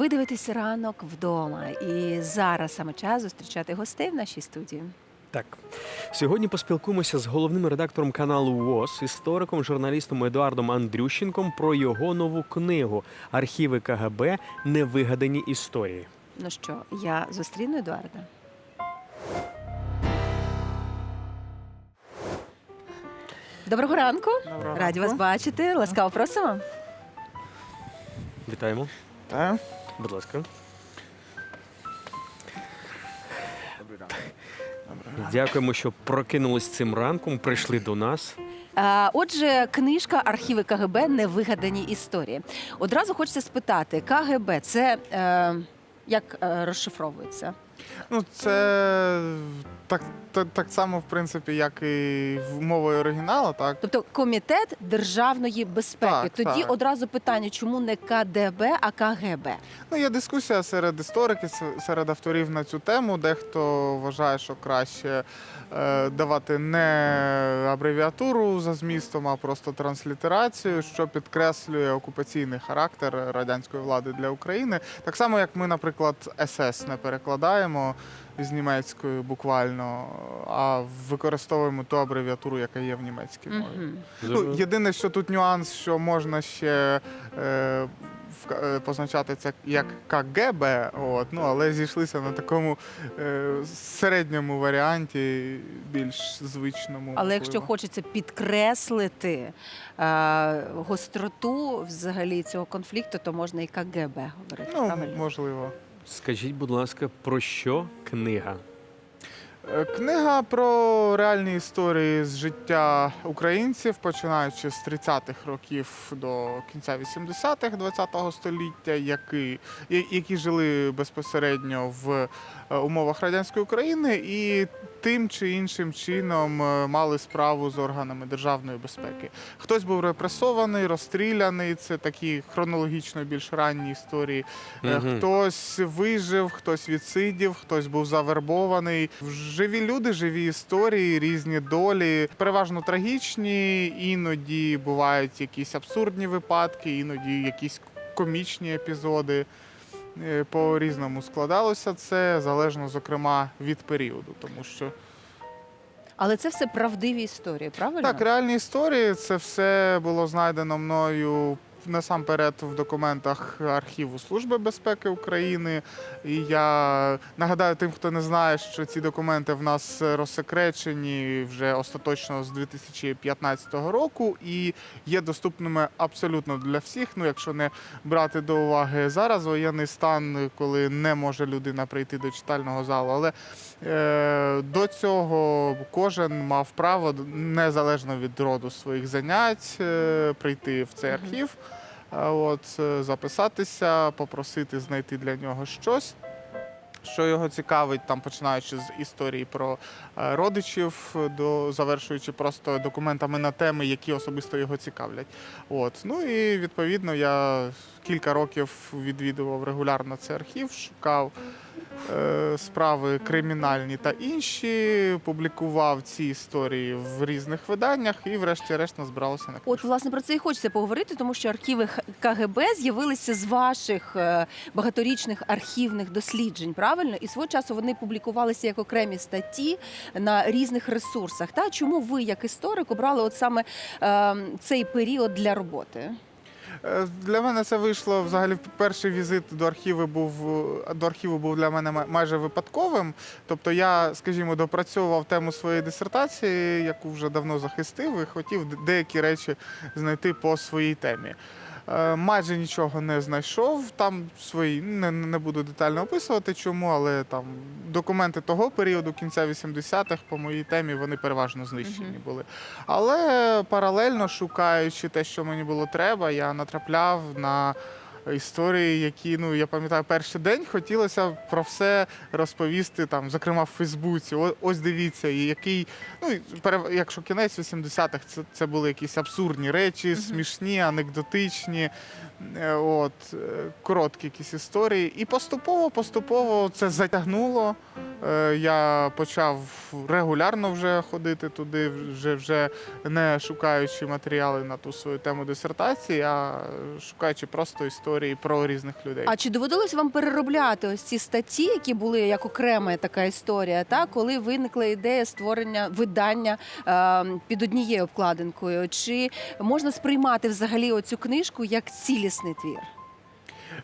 Ви дивитесь ранок вдома, і зараз саме час зустрічати гостей в нашій студії. Так, сьогодні поспілкуємося з головним редактором каналу ВОЗ, істориком, журналістом Едуардом Андрющенком про його нову книгу Архіви КГБ Невигадані історії. Ну що, я зустріну Едуарда. Доброго ранку. Доброго Раді ранку. вас бачити. Ласкаво просимо. Вітаємо, Та? Будь ласка. Дякуємо, що прокинулись цим ранком, прийшли до нас. А, Отже, книжка Архіви КГБ Невигадані історії. Одразу хочеться спитати: КГБ це е, як е, розшифровується? Ну, це так, так, так само, в принципі, як і в мовою оригіналу, так? Тобто комітет державної безпеки. Так, Тоді так. одразу питання, чому не КДБ, а КГБ? Ну, є дискусія серед істориків, серед авторів на цю тему. Дехто вважає, що краще е, давати не абревіатуру за змістом, а просто транслітерацію, що підкреслює окупаційний характер радянської влади для України. Так само, як ми, наприклад, СС не перекладаємо з німецької буквально, а використовуємо ту абревіатуру, яка є в німецькій мові. Ну, єдине, що тут нюанс, що можна ще е, е, позначати це як КГБ, от, ну, але зійшлися на такому е, середньому варіанті, більш звичному. Але якщо хочеться підкреслити е, гостроту взагалі цього конфлікту, то можна і КГБ говорити. Ну, правильно? можливо. Скажіть, будь ласка, про що книга? Е, Книга про реальні історії з життя українців, починаючи з 30-х років до кінця 80-х 20-го століття, які, які жили безпосередньо в е, умовах радянської України і тим чи іншим чином е, мали справу з органами державної безпеки. Хтось був репресований, розстріляний. Це такі хронологічно більш ранні історії. Мгм. Хтось вижив, хтось відсидів, хтось був завербований. Живі люди, живі історії, різні долі, переважно трагічні, іноді бувають якісь абсурдні випадки, іноді якісь комічні епізоди. Е, По різному складалося це залежно, зокрема, від періоду, тому що Але це все правдиві історії, правильно? так, реальні історії це все було знайдено мною насамперед в документах архіву Служби безпеки України. І я нагадаю тим, хто не знає, що ці документи в нас розсекречені вже остаточно з 2015 року і є доступними абсолютно для всіх. Ну, якщо не брати до уваги зараз воєнний стан, коли не може людина прийти до читального залу. Але До цього кожен мав право незалежно від роду своїх занять е, прийти в цей архів, от е, записатися, попросити знайти для нього щось. Що його цікавить, там починаючи з історії про е, родичів, до завершуючи просто документами на теми, які особисто його цікавлять. От ну і відповідно я кілька років відвідував регулярно цей архів, шукав е, справи кримінальні та інші, публікував ці історії в різних виданнях і, врешті-решт, назбиралося на книжку. От, власне, про це і хочеться поговорити, тому що архіви КГБ з'явилися з ваших е, багаторічних архівних досліджень, правильно? І свого часу вони публікувалися як окремі статті на різних ресурсах. Та чому ви, як історик, обрали от саме е, цей період для роботи? Е, Для мене це вийшло взагалі. Перший візит до архіву був е, до архіву був для мене майже випадковим. Тобто я, скажімо, допрацьовував тему своєї дисертації, яку вже давно захистив, і хотів деякі речі знайти по своїй темі. Е, Майже нічого не знайшов. Там свої не, не буду детально описувати, чому, але там документи того періоду, кінця 80-х, по моїй темі, вони переважно знищені були. Але паралельно шукаючи те, що мені було треба, я натрапляв на історії, які, ну я пам'ятаю, перший день хотілося про все розповісти, там, зокрема в Фейсбуці. О- ось дивіться, і який, ну якщо кінець 80-х, це, це були якісь абсурдні речі, смішні, анекдотичні, е, от, е, короткі якісь історії. І поступово, поступово це затягнуло. Е, Я почав регулярно вже ходити туди, вже, вже не шукаючи матеріали на ту свою тему дисертації, а шукаючи просто історії про різних людей. А чи доводилось вам переробляти ось ці статті, які були як окрема така історія, та коли виникла ідея створення видання е, під однією обкладинкою? Чи можна сприймати взагалі оцю книжку як цілісний твір?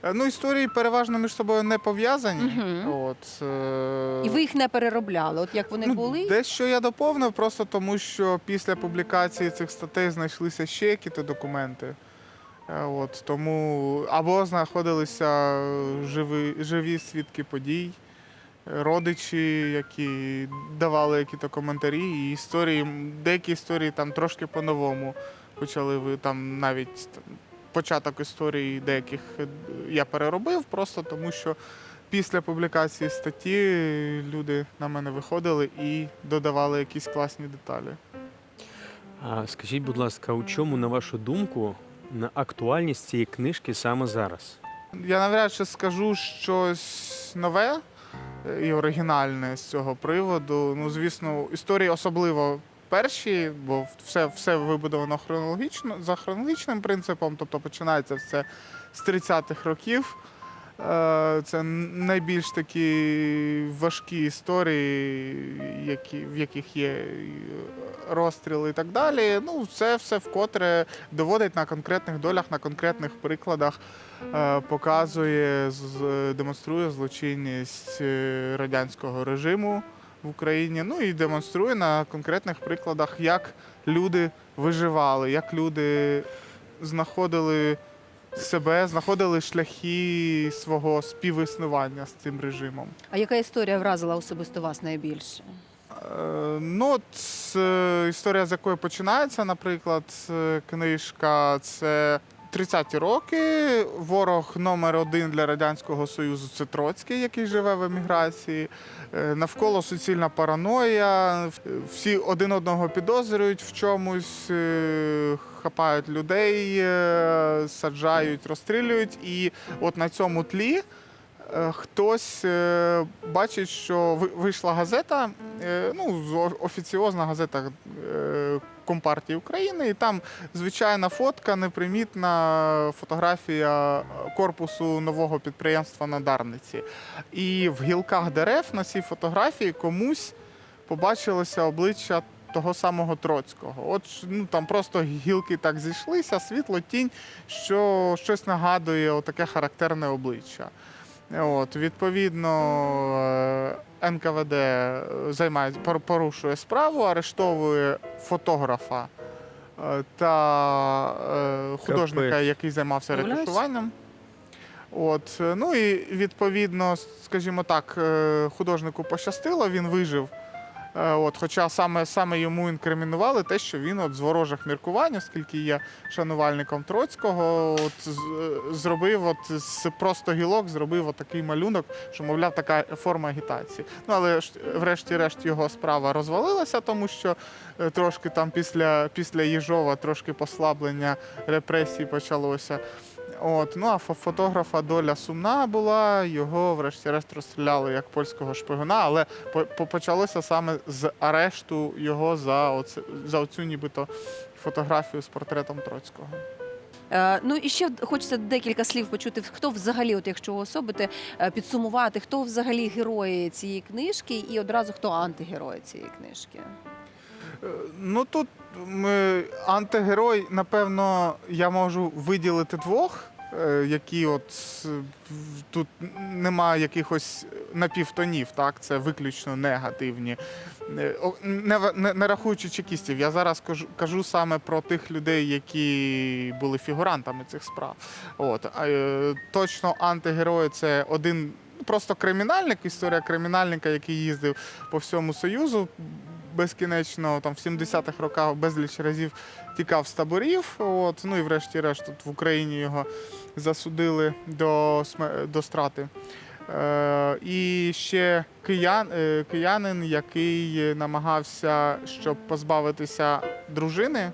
Е, Ну, історії переважно між собою не пов'язані. Мгм. От, е, І ви їх не переробляли? От як вони Ну, були? Дещо я доповнив, просто тому що після публікації цих статей знайшлися ще якісь документи. Е, От, тому або знаходилися живі, живі свідки подій, е, родичі, які давали якісь коментарі, і історії, деякі історії там трошки по-новому почали ви там навіть там, початок історії деяких е, я переробив, просто тому що після публікації статті люди на мене виходили і додавали якісь класні деталі. А скажіть, будь ласка, у чому, на вашу думку, на актуальність цієї книжки саме зараз? Я навряд чи скажу щось нове е, і оригінальне з цього приводу. Ну, звісно, історії особливо перші, бо все, все вибудовано хронологічно за хронологічним принципом, тобто починається все з 30-х років. Е, Це найбільш такі важкі історії, які, в яких є розстріли і так далі. Ну, це все вкотре доводить на конкретних долях, на конкретних прикладах е, показує, демонструє злочинність е, радянського режиму в Україні. Ну і демонструє на конкретних прикладах, як люди виживали, як люди знаходили себе, знаходили шляхи свого співіснування з цим режимом. А яка історія вразила особисто вас найбільше? Е, Ну, от, е, історія, з якої починається, наприклад, е, книжка, це 30-ті роки. Ворог номер один для Радянського Союзу це Троцький, який живе в еміграції. Е, Навколо суцільна параноя. Всі один одного підозрюють в чомусь, е, хапають людей, е, саджають, розстрілюють. І от на цьому тлі хтось е, бачить, що ви- вийшла газета, е, ну, офіціозна газета е, Компартії України, і там звичайна фотка, непримітна фотографія корпусу нового підприємства на Дарниці. І в гілках дерев на цій фотографії комусь побачилося обличчя того самого Троцького. От ну там просто гілки так зійшлися, світло, тінь, що щось нагадує отаке характерне обличчя. От, відповідно, е, НКВД займає порушує справу, арештовує фотографа е, та е, художника, який займався ретушуванням. От, ну і відповідно, скажімо так, художнику пощастило, він вижив. Е, От, хоча саме, саме йому інкримінували те, що він от з ворожих міркувань, оскільки є шанувальником Троцького, от, е, зробив от, з просто гілок, зробив от такий малюнок, що, мовляв, така форма агітації. Ну, але врешті-решт його справа розвалилася, тому що е, трошки там після, після Єжова трошки послаблення репресій почалося. От, ну а фотографа доля сумна була, його врешті-решт розстріляли як польського шпигуна, але по- по- почалося саме з арешту його за, оце, за оцю нібито фотографію з портретом Троцького. Е, ну і ще хочеться декілька слів почути. Хто взагалі, от якщо особити, е, підсумувати, хто взагалі герої цієї книжки, і одразу хто антигерої цієї книжки. Е, Ну тут ми антигерой, напевно, я можу виділити двох, е, які от е, тут немає якихось напівтонів, так? Це виключно негативні. Не, не, не рахуючи чекістів, я зараз кажу, кажу саме про тих людей, які були фігурантами цих справ. От, точно антигерої це один. ну, Просто кримінальник, історія кримінальника, який їздив по всьому Союзу, безкінечно там в 70-х роках безліч разів тікав з таборів. От, ну і врешті-решт тут в Україні його засудили до, до страти. Е, і ще киян, е, киянин, який намагався, щоб позбавитися дружини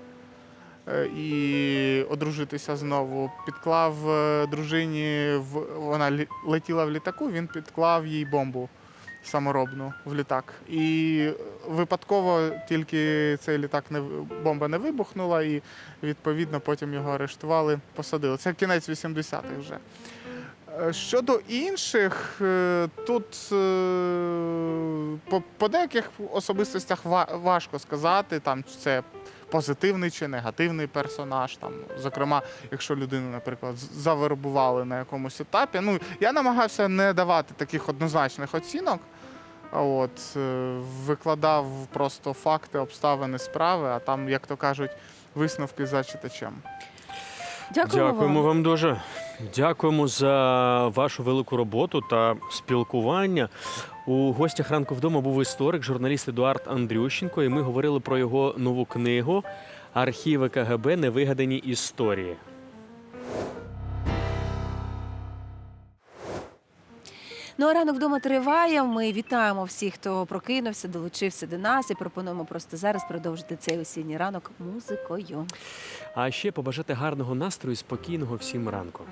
е, і одружитися знову, підклав е, дружині в вона летіла в літаку, він підклав їй бомбу саморобну в літак. І випадково тільки цей літак не бомба не вибухнула, і відповідно потім його арештували, посадили. Це кінець 80-х вже. Е, Щодо інших, е, тут е, по, деяких особистостях ва- важко сказати, там це позитивний чи негативний персонаж. Там, зокрема, якщо людину, наприклад, завербували на якомусь етапі. Ну, я намагався не давати таких однозначних оцінок. А От, е, викладав просто факти, обставини справи, а там, як то кажуть, висновки за читачем. Дякуємо, Дякуємо вам. вам дуже. Дякуємо за вашу велику роботу та спілкування. У гостях ранку вдома був історик, журналіст Едуард Андрющенко, і ми говорили про його нову книгу Архіви КГБ Невигадані історії. Ну а ранок вдома триває. Ми вітаємо всіх, хто прокинувся, долучився до нас і пропонуємо просто зараз продовжити цей осінній ранок музикою. А ще побажати гарного настрою спокійного всім ранку.